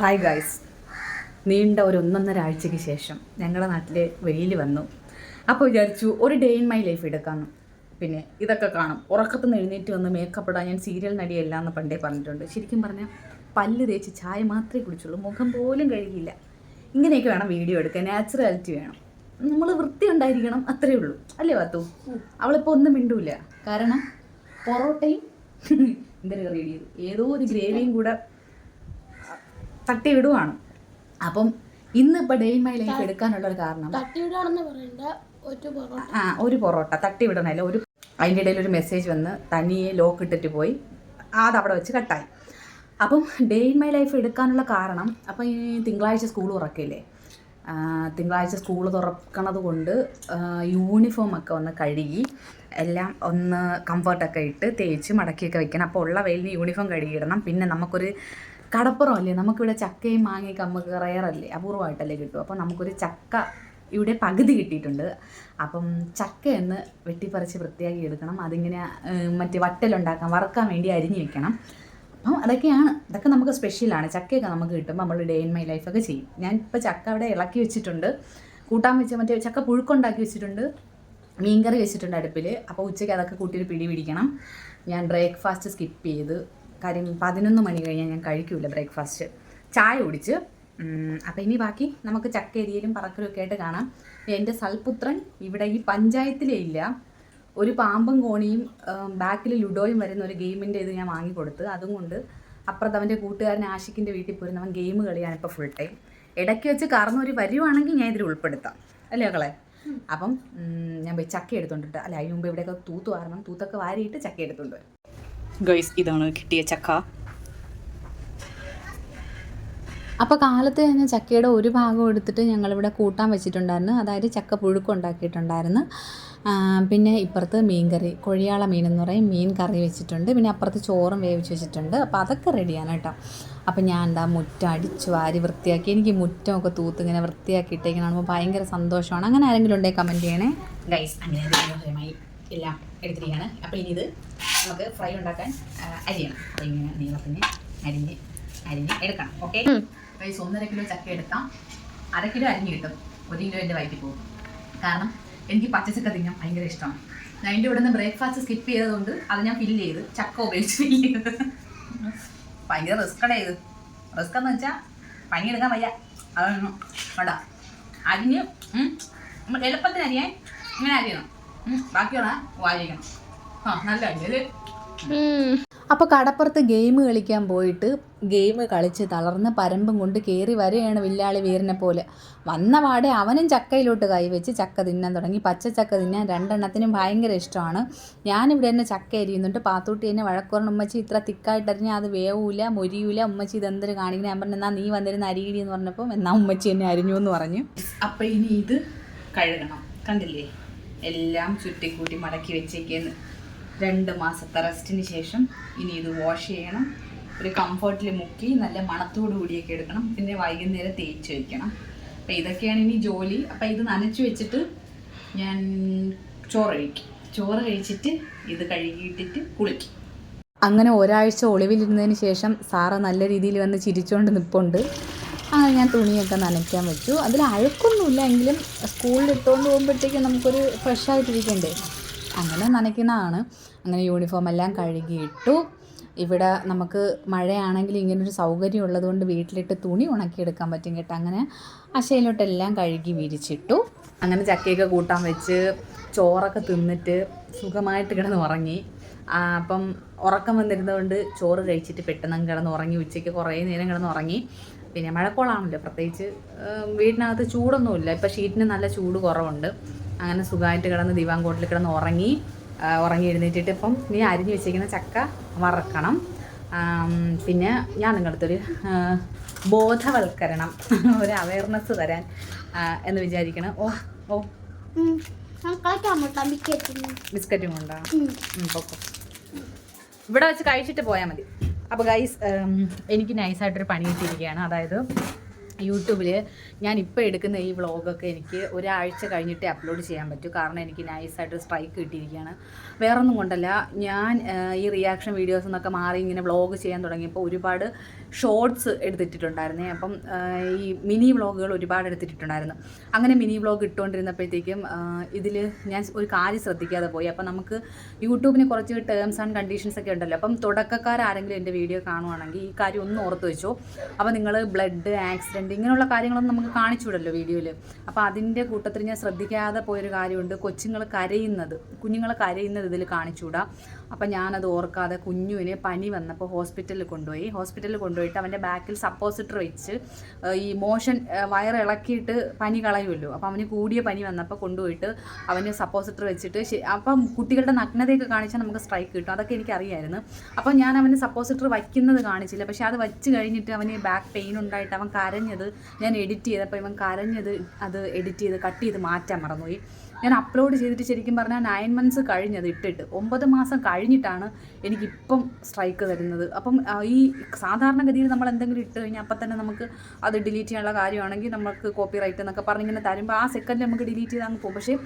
Hi guys നീണ്ട ഒരു ഒന്നൊന്നര ആഴ്ചയ്ക്ക് ശേഷം ഞങ്ങളുടെ നാട്ടിലെ വെയിൽ വന്നു. അപ്പോൾ വിചാരിച്ചു ഒരു ഡേ ഇൻ മൈ ലൈഫ് എടുക്കാമെന്ന് പിന്നെ ഇതൊക്കെ കാണും. ഉറക്കത്തുനിന്ന് എഴുന്നേറ്റ് വന്ന് മേക്കപ്പ് ഇടാൻ ഞാൻ സീരിയൽ നടിയല്ല എന്ന് പണ്ടേ പറഞ്ഞിട്ടുണ്ട്. ശരിക്കും പറഞ്ഞാൽ പല്ല് തേച്ച് ചായ മാത്രമേ കുടിച്ചുള്ളൂ. മുഖം പോലും കഴുകിയില്ല. ഇങ്ങനെയൊക്കെ വേണം വീഡിയോ എടുക്കാൻ. നാച്ചുറാലിറ്റി വേണം. നമ്മൾ വൃത്തി ഉണ്ടായിരിക്കണം അത്രേ ഉള്ളൂ. അല്ലേ വാത്തു? അവളിപ്പോൾ ഒന്നും മിണ്ടൂല. കാരണം പൊറോട്ടയും എന്തൊരു കറി ഏതോ ഒരു ഗ്രേവിയും കൂടെ തട്ടി വിടുവാണ് അപ്പം ഇന്ന് ഇപ്പൊ ഡേ ഇൻ മൈ ലൈഫ് എടുക്കാനുള്ള ഒരു കാരണം ആ ഒരു പൊറോട്ട. തട്ടി വിടണമല്ല ഒരു അതിന്റെ ഇടയിൽ ഒരു മെസ്സേജ് വന്ന് തനിയെ ലോക്ക് ഇട്ടിട്ട് പോയി. അത് അവിടെ വെച്ച് കട്ടായി. അപ്പം ഡേ ഇൻ മൈ ലൈഫ് എടുക്കാനുള്ള കാരണം അപ്പം ഈ തിങ്കളാഴ്ച സ്കൂൾ തുറക്കില്ലേ? തിങ്കളാഴ്ച സ്കൂൾ തുറക്കണത് കൊണ്ട് യൂണിഫോം ഒക്കെ ഒന്ന് കഴുകി എല്ലാം ഒന്ന് കംഫർട്ടൊക്കെ ഇട്ട് തേച്ച് മടക്കിയൊക്കെ വെക്കണം. അപ്പോൾ ഉള്ള വെയിലിന് യൂണിഫോം കഴുകിയിടണം. പിന്നെ നമുക്കൊരു കടപ്പുറമല്ലേ? നമുക്കിവിടെ ചക്കയും മാങ്ങയൊക്കെ നമുക്ക് റയറല്ലേ? അപൂർവമായിട്ടല്ലേ കിട്ടും. അപ്പോൾ നമുക്കൊരു ചക്ക ഇവിടെ പകുതി കിട്ടിയിട്ടുണ്ട്. അപ്പം ചക്ക എന്ന് വെട്ടിപ്പറിച്ച് വൃത്തിയാക്കി എടുക്കണം. അതിങ്ങനെ മറ്റേ വട്ടലുണ്ടാക്കാൻ വറുക്കാൻ വേണ്ടി അരിഞ്ഞു വെക്കണം. അപ്പം അതൊക്കെയാണ്. ഇതൊക്കെ നമുക്ക് സ്പെഷ്യലാണ് ചക്കയൊക്കെ നമുക്ക് കിട്ടുമ്പോൾ നമ്മൾ ഡേ ഇൻ മൈ ലൈഫൊക്കെ ചെയ്യും. ഞാൻ ഇപ്പോൾ ചക്ക അവിടെ ഇളക്കി വെച്ചിട്ടുണ്ട്. കൂട്ടാൻ വെച്ച മറ്റേ ചക്ക പുഴുക്കുണ്ടാക്കി വെച്ചിട്ടുണ്ട്. മീൻകറി വെച്ചിട്ടുണ്ട് അടുപ്പിൽ അപ്പോൾ ഉച്ചയ്ക്ക് അതൊക്കെ കൂട്ടിയിട്ട് പിടി പിടിക്കണം. ഞാൻ ബ്രേക്ക്ഫാസ്റ്റ് സ്കിപ്പ് ചെയ്ത് കാര്യം പതിനൊന്ന് മണി കഴിഞ്ഞാൽ ഞാൻ കഴിക്കൂല ബ്രേക്ക്ഫാസ്റ്റ്. ചായ കുടിച്ച്. അപ്പം ഇനി ബാക്കി നമുക്ക് ചക്ക എരിയലും പറക്കലും ഒക്കെ ആയിട്ട് കാണാം. എന്റെ സൽപുത്രൻ ഇവിടെ ഈ പഞ്ചായത്തിലേ ഇല്ല. ഒരു പാമ്പും കോണിയും ബാക്കിൽ ലുഡോയും വരുന്ന ഒരു ഗെയിമിന്റെ ഇത് ഞാൻ വാങ്ങിക്കൊടുത്ത് അതുകൊണ്ട് അപ്പുറത്ത് അവന്റെ കൂട്ടുകാരൻ ആഷിക്കിന്റെ വീട്ടിൽ പോയിരുന്ന അവൻ ഗെയിം കളിയാണ് ഇപ്പോൾ ഫുൾ ടൈം ഇടയ്ക്ക് വെച്ച് കറന്നൊരു വരുവാണെങ്കിൽ ഞാൻ ഇതിൽ ഉൾപ്പെടുത്താം. അല്ലേ മക്കളെ? അപ്പം ഞാൻ പോയി ചക്ക എടുത്തോണ്ടിട്ട്. അല്ല അതിന് മുമ്പ് ഇവിടെയൊക്കെ തൂത്ത് വാരണം. തൂത്തൊക്കെ വാരിയിട്ട് ചക്ക എടുത്തോണ്ട് വരും. ഗൈസ് ഇതാണ് കിട്ടിയ ചക്ക. അപ്പോൾ കാലത്ത് തന്നെ ചക്കയുടെ ഒരു ഭാഗം എടുത്തിട്ട് ഞങ്ങൾ ഇവിടെ കൂട്ടാൻ വെച്ചിട്ടുണ്ടായിരുന്നു. അതായത് ചക്ക പുഴുക്ക് ഉണ്ടാക്കിയിട്ടുണ്ടായിരുന്നു. പിന്നെ ഇപ്പുറത്ത് മീൻ കറി കൊഴിയാള മീൻ എന്ന് പറയും. മീൻ കറി വെച്ചിട്ടുണ്ട്. പിന്നെ അപ്പുറത്ത് ചോറും വേവിച്ച് വെച്ചിട്ടുണ്ട്. അപ്പോൾ അതൊക്കെ റെഡിയാണ് കേട്ടോ. അപ്പം ഞാൻ എന്താ മുറ്റം അടിച്ചു വാരി വൃത്തിയാക്കി. എനിക്ക് മുറ്റമൊക്കെ തൂത്ത് ഇങ്ങനെ വൃത്തിയാക്കി ഇട്ടേക്കുന്ന കാണുമ്പോൾ ഭയങ്കര സന്തോഷമാണ്. അങ്ങനെ ആരെങ്കിലും ഉണ്ടെങ്കിൽ കമന്റ് ചെയ്യണേ. ഗൈസ് അങ്ങനെ മനോഹരമായി എല്ലാം എടുത്തിരിക്കുകയാണ്. അപ്പോൾ ഇനി ഇത് നമുക്ക് ഫ്രൈ ഉണ്ടാക്കാൻ അരിയണം അപ്പോൾ ഇങ്ങനെ നീളത്തിന് അരിഞ്ഞ് അരിഞ്ഞ് എടുക്കണം ഓക്കെ? റൈസ് ഒന്നര കിലോ ചക്ക എടുത്താൽ അര കിലോ അരിഞ്ഞ് കിട്ടും. ഒരു കിലോ എന്റെ വയറ്റിൽ പോകും. കാരണം എനിക്ക് പച്ചച്ചക്ക തിന്നാൻ ഭയങ്കര ഇഷ്ടമാണ്. ഞാൻ എന്റെ ഇവിടെ നിന്ന് ബ്രേക്ക്ഫാസ്റ്റ് സ്കിപ്പ് ചെയ്തതുകൊണ്ട് അത് ഞാൻ ഫില്ല് ചെയ്ത് ചക്ക ഉപയോഗിച്ച് ഫില്ല് ചെയ്ത്. ഭയങ്കര റിസ്ക്കടേ ഇത്? റിസ്ക് എന്ന് വെച്ചാൽ പനി എടുക്കാൻ വയ്യ. അതൊന്നും വേണ്ട. അരിഞ്ഞ് നമ്മൾ എളുപ്പത്തിന് അരിയാൻ ഇങ്ങനെ അരിയണം. ബാക്കിയുള്ള വാരിക്കണം ആ നല്ല അരിയല്ലേ അപ്പോൾ കടപ്പുറത്ത് ഗെയിം കളിക്കാൻ പോയിട്ട് ഗെയിം കളിച്ച് തളർന്ന് പരമ്പും കൊണ്ട് കയറി വരികയാണ് വില്ലാളി വീരനെ പോലെ. വന്ന പാടെ അവനും ചക്കയിലോട്ട് കൈവച്ച് ചക്ക തിന്നാൻ തുടങ്ങി. പച്ച ചക്ക തിന്നാൻ രണ്ടെണ്ണത്തിനും ഭയങ്കര ഇഷ്ടമാണ്. ഞാനിവിടെ തന്നെ ചക്ക എരിയുന്നുണ്ട് പാത്തൂട്ടി എന്നെ വഴക്കുറഞ്ഞ ഉമ്മച്ചി ഇത്ര തിക്കായിട്ട് അരിഞ്ഞാൽ അത് വേവൂല മൊരിയൂല. ഉമ്മച്ചി ഇതെന്തൊരു കാണിക്കണം? ഞാൻ പറഞ്ഞു നീ വന്നിരുന്ന അരിയിടി എന്ന് പറഞ്ഞപ്പോൾ എന്നാ ഉമ്മച്ചി എന്നെ അരിഞ്ഞു എന്ന് പറഞ്ഞു. അപ്പം ഇനി ഇത് കഴുകണം. കണ്ടില്ലേ? എല്ലാം ചുറ്റിക്കൂട്ടി മടക്കി വെച്ചേക്കുന്നു. രണ്ട് മാസത്തെ റെസ്റ്റിന് ശേഷം ഇനി ഇത് വാഷ് ചെയ്യണം. ഒരു കംഫർട്ടിൽ മുക്കി നല്ല മണത്തോടു കൂടിയൊക്കെ എടുക്കണം. പിന്നെ വൈകുന്നേരം തേച്ച് വയ്ക്കണം അപ്പം ഇതൊക്കെയാണ് ഇനി ജോലി. അപ്പം ഇത് നനച്ച് വെച്ചിട്ട് ഞാൻ ചോറ് കഴിക്കും. ചോറ് കഴിച്ചിട്ട് ഇത് കഴുകിയിട്ടിട്ട് കുളിക്കും. അങ്ങനെ ഒരാഴ്ച ഒളിവിലിരുന്നതിന് ശേഷം സാറ് നല്ല രീതിയിൽ വന്ന് ചിരിച്ചുകൊണ്ട് നിൽപ്പുണ്ട് അങ്ങനെ ഞാൻ തുണിയൊക്കെ നനയ്ക്കാൻ വെച്ചു. അതിൽ അഴുക്കൊന്നുമില്ല. എങ്കിലും സ്കൂളിൽ ഇട്ടുകൊണ്ട് പോകുമ്പോഴത്തേക്കും നമുക്കൊരു ഫ്രഷ് ആയിട്ടിരിക്കണ്ടേ? അങ്ങനെ നനയ്ക്കുന്നതാണ്. അങ്ങനെ യൂണിഫോം എല്ലാം കഴുകിയിട്ടു ഇവിടെ നമുക്ക് മഴയാണെങ്കിൽ ഇങ്ങനൊരു സൗകര്യം ഉള്ളതുകൊണ്ട് വീട്ടിലിട്ട് തുണി ഉണക്കിയെടുക്കാൻ പറ്റും കേട്ടോ. അങ്ങനെ അശയിലോട്ടെല്ലാം കഴുകി വിരിച്ചിട്ടു. അങ്ങനെ ചക്കയൊക്കെ കൂട്ടാൻ വെച്ച് ചോറൊക്കെ തിന്നിട്ട് സുഖമായിട്ട് കിടന്ന് ഉറങ്ങി. അപ്പം ഉറക്കം വന്നിരുന്നതുകൊണ്ട് ചോറ് കഴിച്ചിട്ട് പെട്ടെന്ന് കിടന്ന് ഉറങ്ങി. ഉച്ചയ്ക്ക് കുറേ നേരം കിടന്ന് ഉറങ്ങി. പിന്നെ മഴക്കോളാണല്ലോ. പ്രത്യേകിച്ച് വീടിനകത്ത് ചൂടൊന്നുമില്ല. ഇപ്പം ഷീറ്റിന് നല്ല ചൂട് കുറവുണ്ട്. അങ്ങനെ സുഖമായിട്ട് കിടന്ന് ദിവാൻ ദിവാങ്കോട്ടിൽ കിടന്ന് ഉറങ്ങി ഉറങ്ങി എഴുന്നേറ്റിട്ട് ഇപ്പം നീ അരിഞ്ഞു വെച്ചിരിക്കുന്ന ചക്ക വറക്കണം. പിന്നെ ഞാൻ നിങ്ങളടുത്തൊരു ഒരു ബോധവൽക്കരണം ഒരു അവയർനെസ് തരാൻ എന്ന് വിചാരിക്കണം. ഓ ഓ. ബിസ്ക്കറ്റും. കൊണ്ടാ. ഇവിടെ വെച്ച് കഴിച്ചിട്ട് പോയാൽ മതി. അപ്പോൾ ഗൈസ് എനിക്ക് നൈസായിട്ടൊരു പണി കിട്ടിയിരിക്കുകയാണ്. അതായത് യൂട്യൂബിൽ ഞാൻ ഇപ്പോൾ എടുക്കുന്ന ഈ വ്ളോഗൊക്കെ എനിക്ക് ഒരാഴ്ച കഴിഞ്ഞിട്ടേ അപ്ലോഡ് ചെയ്യാൻ പറ്റൂ. കാരണം എനിക്ക് നൈസായിട്ട് സ്ട്രൈക്ക് കിട്ടിയിരിക്കുകയാണ്. വേറെ ഒന്നും കൊണ്ടല്ല ഞാൻ ഈ റിയാക്ഷൻ വീഡിയോസ് എന്നൊക്കെ മാറി ഇങ്ങനെ വ്ളോഗ് ചെയ്യാൻ തുടങ്ങിയപ്പോൾ ഒരുപാട് ഷോർട്സ് എടുത്തിട്ടുണ്ടായിരുന്നേ അപ്പം ഈ മിനി വ്ളോഗുകൾ ഒരുപാട് എടുത്തിട്ടുണ്ടായിരുന്നു അങ്ങനെ മിനി വ്ളോഗ് ഇട്ടുകൊണ്ടിരുന്നപ്പോഴത്തേക്കും ഇതിൽ ഞാൻ ഒരു കാര്യം ശ്രദ്ധിക്കാതെ പോയി. അപ്പം നമുക്ക് യൂട്യൂബിന് കുറച്ച് ടേംസ് ആൻഡ് കണ്ടീഷൻസ് ഒക്കെ ഉണ്ടല്ലോ. അപ്പം തുടക്കക്കാരെങ്കിലും എന്റെ വീഡിയോ കാണുവാണെങ്കിൽ ഈ കാര്യം ഒന്ന് ഓർത്ത് വെച്ചോ. അപ്പോൾ നിങ്ങൾ ബ്ലഡ് ആക്സിഡന്റ് ഇങ്ങനെയുള്ള കാര്യങ്ങളൊന്നും നമുക്ക് കാണിച്ചുവിടല്ലോ വീഡിയോയിൽ അപ്പോൾ അതിന്റെ കൂട്ടത്തിൽ ഞാൻ ശ്രദ്ധിക്കാതെ പോയൊരു കാര്യമുണ്ട്. കൊച്ചുങ്ങൾ കരയുന്നത് കുഞ്ഞുങ്ങൾ കരയുന്നത് ഇതിൽ കാണിച്ചുകൂടാ അപ്പം ഞാനത് ഓർക്കാതെ കുഞ്ഞുവിന് പനി വന്നപ്പോൾ ഹോസ്പിറ്റലിൽ കൊണ്ടുപോയി. ഹോസ്പിറ്റലിൽ കൊണ്ടുപോയിട്ട് അവന്റെ ബാക്കിൽ സപ്പോസിറ്റർ വെച്ച് ഈ മോഷൻ വയർ വയറ് ഇളക്കിയിട്ട് പനി കളയുമല്ലോ. അപ്പം അവന് കൂടിയ പനി വന്നപ്പോൾ കൊണ്ടുപോയിട്ട് അവന് സപ്പോസിറ്റർ വെച്ചിട്ട് അപ്പം കുട്ടികളുടെ നഗ്നതയൊക്കെ കാണിച്ചാൽ നമുക്ക് സ്ട്രൈക്ക് കിട്ടും. അതൊക്കെ എനിക്കറിയായിരുന്നു. അപ്പം ഞാൻ അവന് സപ്പോസിറ്റർ വയ്ക്കുന്നത് കാണിച്ചില്ല. പക്ഷേ അത് വെച്ച് കഴിഞ്ഞിട്ട് അവന് ബാക്ക് പെയിൻ ഉണ്ടായിട്ട് അവൻ കരഞ്ഞത് ഞാൻ എഡിറ്റ് ചെയ്തപ്പോൾ ഇവൻ കരഞ്ഞത് അത് എഡിറ്റ് ചെയ്ത് കട്ട് ചെയ്ത് മാറ്റാൻ മറന്നുപോയി. ഞാൻ അപ്ലോഡ് ചെയ്തിട്ട് ശരിക്കും പറഞ്ഞാൽ നയൻ മന്ത്സ് കഴിഞ്ഞത് ഇട്ടിട്ട്. ഒമ്പത് മാസം കഴിഞ്ഞിട്ടാണ് എനിക്കിപ്പം സ്ട്രൈക്ക് തരുന്നത് അപ്പം ഈ സാധാരണഗതിയിൽ നമ്മൾ എന്തെങ്കിലും ഇട്ട് കഴിഞ്ഞാൽ അപ്പം തന്നെ നമുക്ക് അത് ഡിലീറ്റ് ചെയ്യാനുള്ള കാര്യമാണെങ്കിൽ നമുക്ക് കോപ്പി റൈറ്റ് എന്നൊക്കെ പറഞ്ഞിങ്ങനെ തരുമ്പോൾ ആ സെക്കൻഡിൽ നമുക്ക് ഡിലീറ്റ് ചെയ്താൽ പോകും. പക്ഷേ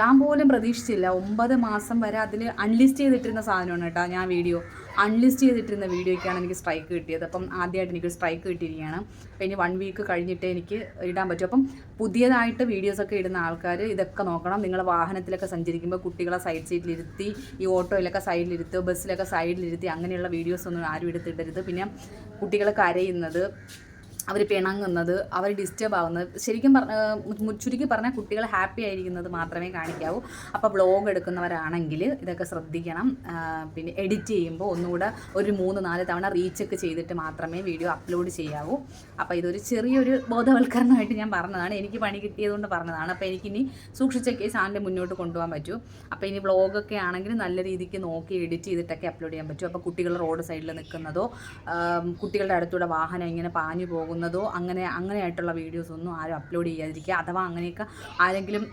ഞാൻ പോലും പ്രതീക്ഷിച്ചില്ല. ഒമ്പത് മാസം വരെ അതിൽ അൺലിസ്റ്റ് ചെയ്തിട്ടിരുന്ന സാധനമാണ് കേട്ടോ ഞാൻ വീഡിയോ. അൺലിസ്റ്റ് ചെയ്തിട്ടിരുന്ന വീഡിയോയ്ക്കാണ് എനിക്ക് സ്ട്രൈക്ക് കിട്ടിയത്. അപ്പം ആദ്യമായിട്ട് എനിക്ക് സ്ട്രൈക്ക് കിട്ടിയിരിക്കുകയാണ്. അപ്പം ഇനി വൺ വീക്ക് കഴിഞ്ഞിട്ട് എനിക്ക് ഇടാൻ പറ്റും. അപ്പം പുതിയതായിട്ട് വീഡിയോസൊക്കെ ഇടുന്ന ആൾക്കാർ ഇതൊക്കെ നോക്കണം. നിങ്ങൾ വാഹനത്തിലൊക്കെ സഞ്ചരിക്കുമ്പോൾ കുട്ടികളെ സൈഡ് സീറ്റിലിരുത്തി ഈ ഓട്ടോയിലൊക്കെ സൈഡിലിരുത്തി ബസ്സിലൊക്കെ സൈഡിലിരുത്തി അങ്ങനെയുള്ള വീഡിയോസ് ഒന്നും ആരും എടുത്തിടരുത് പിന്നെ കുട്ടികളെ കരയുന്നത് അവർ പിണങ്ങുന്നത് അവർ ഡിസ്റ്റർബ് ആവുന്നത്. ശരിക്കും പറഞ്ഞ ചുരുക്കി പറഞ്ഞാൽ കുട്ടികൾ ഹാപ്പി ആയിരിക്കുന്നത് മാത്രമേ കാണിക്കാവൂ. അപ്പോൾ വ്ളോഗ് എടുക്കുന്നവരാണെങ്കിൽ ഇതൊക്കെ ശ്രദ്ധിക്കണം. പിന്നെ എഡിറ്റ് ചെയ്യുമ്പോൾ ഒന്നുകൂടെ ഒരു മൂന്ന് നാല് തവണ റീചെക്ക് ചെയ്തിട്ട് മാത്രമേ വീഡിയോ അപ്ലോഡ് ചെയ്യാവൂ. അപ്പോൾ ഇതൊരു ചെറിയൊരു ബോധവൽക്കരണമായിട്ട് ഞാൻ പറഞ്ഞതാണ്. എനിക്ക് പണി കിട്ടിയതുകൊണ്ട് പറഞ്ഞതാണ്. അപ്പോൾ എനിക്കിനി സൂക്ഷിച്ചൊക്കെ ചാനൽ മുന്നോട്ട് കൊണ്ടുപോകാൻ പറ്റൂ. അപ്പോൾ ഇനി വ്ളോഗൊക്കെ ആണെങ്കിൽ നല്ല രീതിക്ക് നോക്കി എഡിറ്റ് ചെയ്തിട്ടൊക്കെ അപ്ലോഡ് ചെയ്യാൻ പറ്റും. അപ്പോൾ കുട്ടികൾ റോഡ് സൈഡിൽ നിൽക്കുന്നതോ കുട്ടികളുടെ അടുത്തൂടെ വാഹനം ഇങ്ങനെ പാഞ്ഞു പോകുന്നതോ അങ്ങനെ അങ്ങനെയായിട്ടുള്ള വീഡിയോസ് ഒന്നും ആരും അപ്ലോഡ് ചെയ്യാതിരിക്കുക. അഥവാ അങ്ങനെയൊക്കെ ആരെങ്കിലും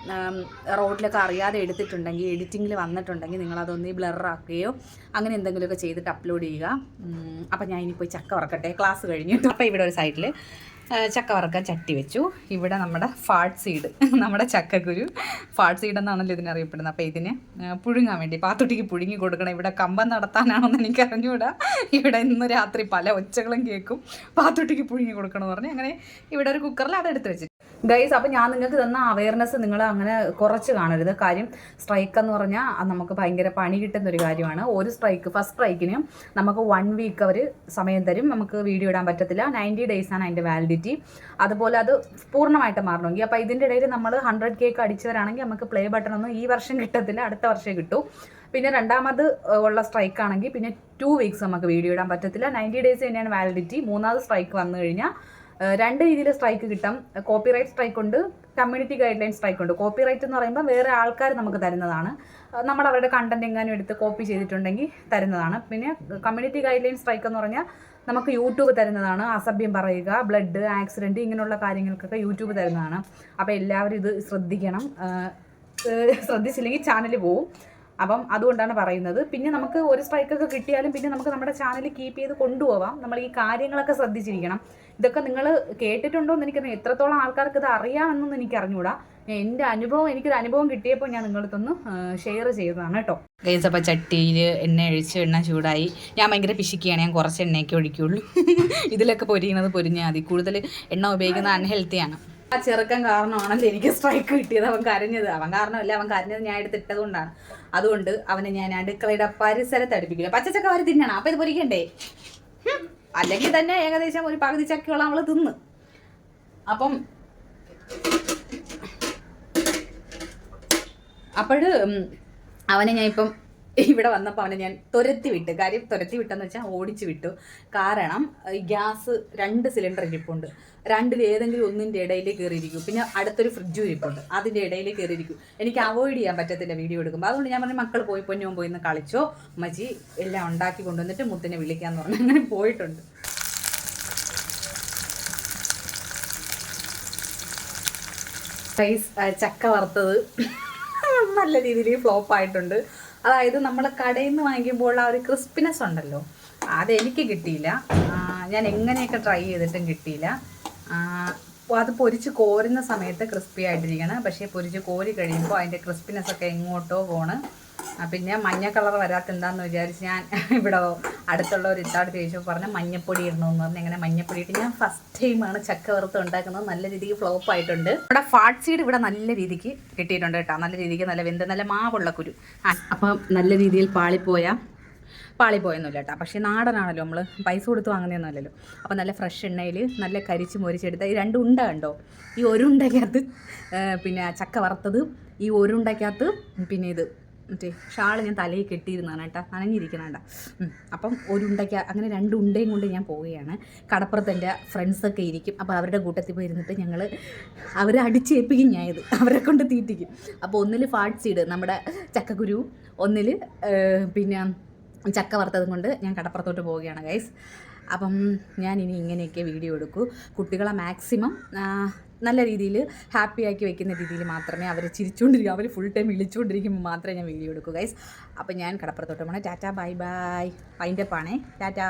റോഡിലൊക്കെ അറിയാതെ എടുത്തിട്ടുണ്ടെങ്കിൽ എഡിറ്റിങ്ങിൽ വന്നിട്ടുണ്ടെങ്കിൽ നിങ്ങളതൊന്ന് ബ്ലറാക്കുകയോ അങ്ങനെ എന്തെങ്കിലുമൊക്കെ ചെയ്തിട്ട് അപ്ലോഡ് ചെയ്യുക. അപ്പം ഞാൻ ഇനി പോയി ചക്ക വറക്കട്ടെ. ക്ലാസ് കഴിഞ്ഞിട്ട് അപ്പോൾ ഇവിടെ ഒരു സൈഡിൽ ചക്ക വറക്കാൻ ചട്ടി വെച്ചു. ഇവിടെ നമ്മുടെ ഫാട്ട് സീഡ് നമ്മുടെ ചക്കക്കുരു. ഫാട്ട് സീഡ് എന്നാണല്ലോ ഇതിനറിയപ്പെടുന്നത് അപ്പോൾ ഇതിന് പുഴുങ്ങാൻ വേണ്ടി പാത്തുട്ടിക്ക് പുഴുങ്ങി കൊടുക്കണം. ഇവിടെ കമ്പം നടത്താനാണെന്ന് എനിക്ക് അറിഞ്ഞുകൂടാ ഇവിടെ ഇന്ന് രാത്രി പല ഒച്ചകളും കേൾക്കും പാത്തുട്ടിക്ക് പുഴുങ്ങി കൊടുക്കണം എന്ന് പറഞ്ഞ് അങ്ങനെ ഇവിടെ ഒരു കുക്കറിൽ അതെടുത്ത് വെച്ചു ഗൈസ് അപ്പോൾ ഞാൻ നിങ്ങൾക്ക് തന്ന അവയർനെസ് നിങ്ങൾ അങ്ങനെ കുറച്ച് കാണരുത്. കാര്യം സ്ട്രൈക്ക് എന്ന് പറഞ്ഞാൽ നമുക്ക് ഭയങ്കര പണി കിട്ടുന്ന ഒരു കാര്യമാണ്. ഒരു സ്ട്രൈക്ക് ഫസ്റ്റ് സ്ട്രൈക്കിന് നമുക്ക് വൺ വീക്ക് അവർ സമയം തരും. നമുക്ക് വീഡിയോ ഇടാൻ പറ്റത്തില്ല. നയന്റി ഡേയ്സാണ് അതിന്റെ വാലിഡിറ്റി അതുപോലെ അത് പൂർണമായിട്ട് മാറണമെങ്കിൽ. അപ്പോൾ ഇതിന്റെ ഇടയിൽ നമ്മൾ ഹൺഡ്രഡ് കേക്ക് അടിച്ചവരാണെങ്കിൽ നമുക്ക് പ്ലേ ബട്ടൺ ഒന്നും ഈ വർഷം കിട്ടത്തില്ല അടുത്ത വർഷം കിട്ടൂ. പിന്നെ രണ്ടാമത് ഉള്ള സ്ട്രൈക്ക് ആണെങ്കിൽ പിന്നെ ടു വീക്സ് നമുക്ക് വീഡിയോ ഇടാൻ പറ്റത്തില്ല. നയന്റി ഡേയ്സ് തന്നെയാണ് വാലിഡിറ്റി മൂന്നാമത് സ്ട്രൈക്ക് വന്നു കഴിഞ്ഞാൽ രണ്ട് രീതിയിൽ സ്ട്രൈക്ക് കിട്ടാം. കോപ്പിറൈറ്റ് സ്ട്രൈക്ക് ഉണ്ട് കമ്മ്യൂണിറ്റി ഗൈഡ് ലൈൻ സ്ട്രൈക്ക് ഉണ്ട്. കോപ്പിറൈറ്റ് എന്ന് പറയുമ്പോൾ വേറെ ആൾക്കാർ നമുക്ക് തരുന്നതാണ്. നമ്മൾ അവരുടെ കണ്ടന്റ് എങ്ങാനും എടുത്ത് കോപ്പി ചെയ്തിട്ടുണ്ടെങ്കിൽ തരുന്നതാണ്. പിന്നെ കമ്മ്യൂണിറ്റി ഗൈഡ് ലൈൻ സ്ട്രൈക്ക് എന്ന് പറഞ്ഞാൽ നമുക്ക് യൂട്യൂബ് തരുന്നതാണ്. അസഭ്യം പറയുക ബ്ലഡ് ആക്സിഡന്റ് ഇങ്ങനെയുള്ള കാര്യങ്ങൾക്കൊക്കെ യൂട്യൂബ് തരുന്നതാണ്. അപ്പോൾ എല്ലാവരും ഇത് ശ്രദ്ധിക്കണം. ശ്രദ്ധിച്ചില്ലെങ്കിൽ ചാനൽ പോവും. അപ്പം അതുകൊണ്ടാണ് പറയുന്നത്. പിന്നെ നമുക്ക് ഒരു സ്ട്രൈക്കൊക്കെ കിട്ടിയാലും പിന്നെ നമുക്ക് നമ്മുടെ ചാനൽ കീപ്പ് ചെയ്ത് കൊണ്ടുപോവാം. നമ്മൾ ഈ കാര്യങ്ങളൊക്കെ ശ്രദ്ധിച്ചിരിക്കണം. ഇതൊക്കെ നിങ്ങൾ കേട്ടിട്ടുണ്ടോ എന്ന് എനിക്കറിയാം എത്രത്തോളം ആൾക്കാർക്ക് ഇത് അറിയാമെന്നൊന്നും എനിക്ക് അറിഞ്ഞുകൂടാ എന്റെ അനുഭവം എനിക്കൊരു അനുഭവം കിട്ടിയപ്പോൾ ഞാൻ നിങ്ങളടുത്തൊന്ന് ഷെയർ ചെയ്തതാണ് കേട്ടോ. ഗൈസ് അപ്പോൾ ചട്ടിയിൽ എണ്ണ ഒഴിച്ച് എണ്ണ ചൂടായി. ഞാൻ ഭയങ്കര പിശിക്കുകയാണ് ഞാൻ കുറച്ച് എണ്ണയൊക്കെ ഒഴിക്കുള്ളൂ. ഇതിലൊക്കെ പൊരിയുന്നത് പൊരിഞ്ഞാൽ മതി. കൂടുതൽ എണ്ണ ഉപയോഗിക്കുന്നത് അൺഹെൽത്തിയാണ് ആ ചെറുക്കൻ കാരണമാണല്ലോ എനിക്ക് സ്ട്രൈക്ക് കിട്ടിയത്. അവൻ കരഞ്ഞത്. അവൻ കാരണമല്ല? അവൻ കരഞ്ഞത് ഞാൻ എടുത്തിട്ടത് കൊണ്ടാണ് അതുകൊണ്ട് അവനെ ഞാൻ അടുക്കളയുടെ പരിസരത്ത് അടുപ്പിക്കില്ല. പച്ചച്ചക്ക വരെ തിന്നണം. അപ്പം ഇത് പൊരിക്കണ്ടേ? അല്ലെങ്കിൽ തന്നെ ഏകദേശം ഒരു പകുതി ചക്കയോളം അവൾ തിന്ന്. അപ്പം അപ്പോഴ് അവനെ ഞാൻ ഇപ്പം ഇവിടെ വന്നപ്പോൾ അവനെ ഞാൻ തുരത്തി വിട്ട്. കാര്യം തുരത്തി വിട്ടെന്ന് വെച്ചാൽ ഓടിച്ചു വിട്ടു. കാരണം ഗ്യാസ് രണ്ട് സിലിണ്ടർ ഇരിപ്പുണ്ട്. രണ്ടിൽ ഏതെങ്കിലും ഒന്നിന്റെ ഇടയിൽ കയറിയിരിക്കും പിന്നെ അടുത്തൊരു ഫ്രിഡ്ജും ഇരിപ്പുണ്ട്. അതിന്റെ ഇടയിൽ കയറിയിരിക്കും എനിക്ക് അവോയ്ഡ് ചെയ്യാൻ പറ്റത്തില്ല വീഡിയോ എടുക്കുമ്പോൾ അതുകൊണ്ട് ഞാൻ പറഞ്ഞു മക്കൾ പോയി പൊന്നും പോയി ഒന്ന് കളിച്ചോ. മച്ചി എല്ലാം ഉണ്ടാക്കി കൊണ്ടുവന്നിട്ട് മുത്തിനെ വിളിക്കാമെന്ന് പറഞ്ഞു. അങ്ങനെ പോയിട്ടുണ്ട്. ചക്ക വറുത്തത് നല്ല രീതിയിൽ ഫ്ലോപ്പ് ആയിട്ടുണ്ട് അതായത് നമ്മൾ കടയിൽ നിന്ന് വാങ്ങിക്കുമ്പോൾ ആ ഒരു ക്രിസ്പിനെസ് ഉണ്ടല്ലോ. അതെനിക്ക് കിട്ടിയില്ല. ഞാൻ എങ്ങനെയൊക്കെ ട്രൈ ചെയ്തിട്ടും കിട്ടിയില്ല. അത് പൊരിച്ച് കോരുന്ന സമയത്ത് ക്രിസ്പി ആയിട്ടിരിക്കണം. പക്ഷേ പൊരിച്ച് കോരി കഴിയുമ്പോൾ അതിന്റെ ക്രിസ്പിനെസ് ഒക്കെ എങ്ങോട്ടോ പോണ്. പിന്നെ മഞ്ഞ കളർ വരാത്ത എന്താന്ന് വിചാരിച്ച് ഞാൻ ഇവിടെ അടുത്തുള്ള ഒരു ഇത്താട് ചോദിച്ചു പറഞ്ഞ മഞ്ഞപ്പൊടി ഇടണമെന്ന് പറഞ്ഞു. അങ്ങനെ മഞ്ഞപ്പൊടി ഇട്ട് ഞാൻ ഫസ്റ്റ് ടൈമാണ് ചക്ക വറുത്ത് ഉണ്ടാക്കുന്നത്. നല്ല രീതിക്ക് ഫ്ലോപ്പ് ആയിട്ടുണ്ട്. ഇവിടെ ഫാട്ട് സീഡ് ഇവിടെ നല്ല രീതിക്ക് കിട്ടിയിട്ടുണ്ട് കേട്ടോ. നല്ല രീതിക്ക് നല്ല വെന്ത് നല്ല മാവുള്ള കുരു. അപ്പം നല്ല രീതിയിൽ പാളിപ്പോയ പാളിപ്പോയൊന്നുമില്ല കേട്ടോ. പക്ഷേ നാടനാണല്ലോ നമ്മൾ പൈസ കൊടുത്ത് വാങ്ങുന്നതൊന്നും അല്ലല്ലോ അപ്പോൾ നല്ല ഫ്രഷ് എണ്ണയിൽ നല്ല കരിച്ച് മൊരിച്ചെടുത്ത ഈ രണ്ട് ഉണ്ട കണ്ടോ? ഈ ഒരു ഉണ്ടയ്ക്കകത്ത് പിന്നെ ചക്ക വറുത്തത് ഈ ഒരു ഉണ്ടയ്ക്കകത്ത് പിന്നെ ഇത് മറ്റേ ഷാൾ ഞാൻ തലയിൽ കെട്ടിയിരുന്നതാണ് കേട്ടോ. നനഞ്ഞിരിക്കണണ്ട അപ്പം ഒരു ഉണ്ടയ്ക്ക അങ്ങനെ രണ്ട് ഉണ്ടയും കൊണ്ട് ഞാൻ പോവുകയാണ്. കടപ്പുറത്ത് എന്റെ ഫ്രണ്ട്സൊക്കെ ഇരിക്കും. അപ്പോൾ അവരുടെ കൂട്ടത്തിൽ പോയി ഇരുന്നിട്ട് ഞങ്ങൾ അവരെ അടിച്ചേൽപ്പിക്കും ഞാൻ ഇത്. അവരെ കൊണ്ട് തീറ്റിക്കും. അപ്പോൾ ഒന്നിൽ ഫാട്ട് സീഡ് നമ്മുടെ ചക്കക്കുരു ഒന്നിൽ പിന്നെ ചക്ക വറുത്തതും കൊണ്ട് ഞാൻ കടപ്പുറത്തോട്ട് പോവുകയാണ് ഗൈസ് അപ്പം ഞാൻ ഇനി ഇങ്ങനെയൊക്കെ വീഡിയോ എടുക്കൂ. കുട്ടികളെ മാക്സിമം നല്ല രീതിയിൽ ഹാപ്പി ആക്കി വെക്കുന്ന രീതിയിൽ മാത്രമേ അവർ ചിരിച്ചുകൊണ്ടിരിക്കും അവർ ഫുൾ ടൈം വിളിച്ചുകൊണ്ടിരിക്കുമ്പോൾ മാത്രമേ ഞാൻ വീഡിയോ എടുക്കൂ ഗൈസ് അപ്പോൾ ഞാൻ കടപ്പുറത്തോട്ട് പോകണം ടാറ്റ ബൈ ബൈ പൈന്റെ പാണേ ടാറ്റ.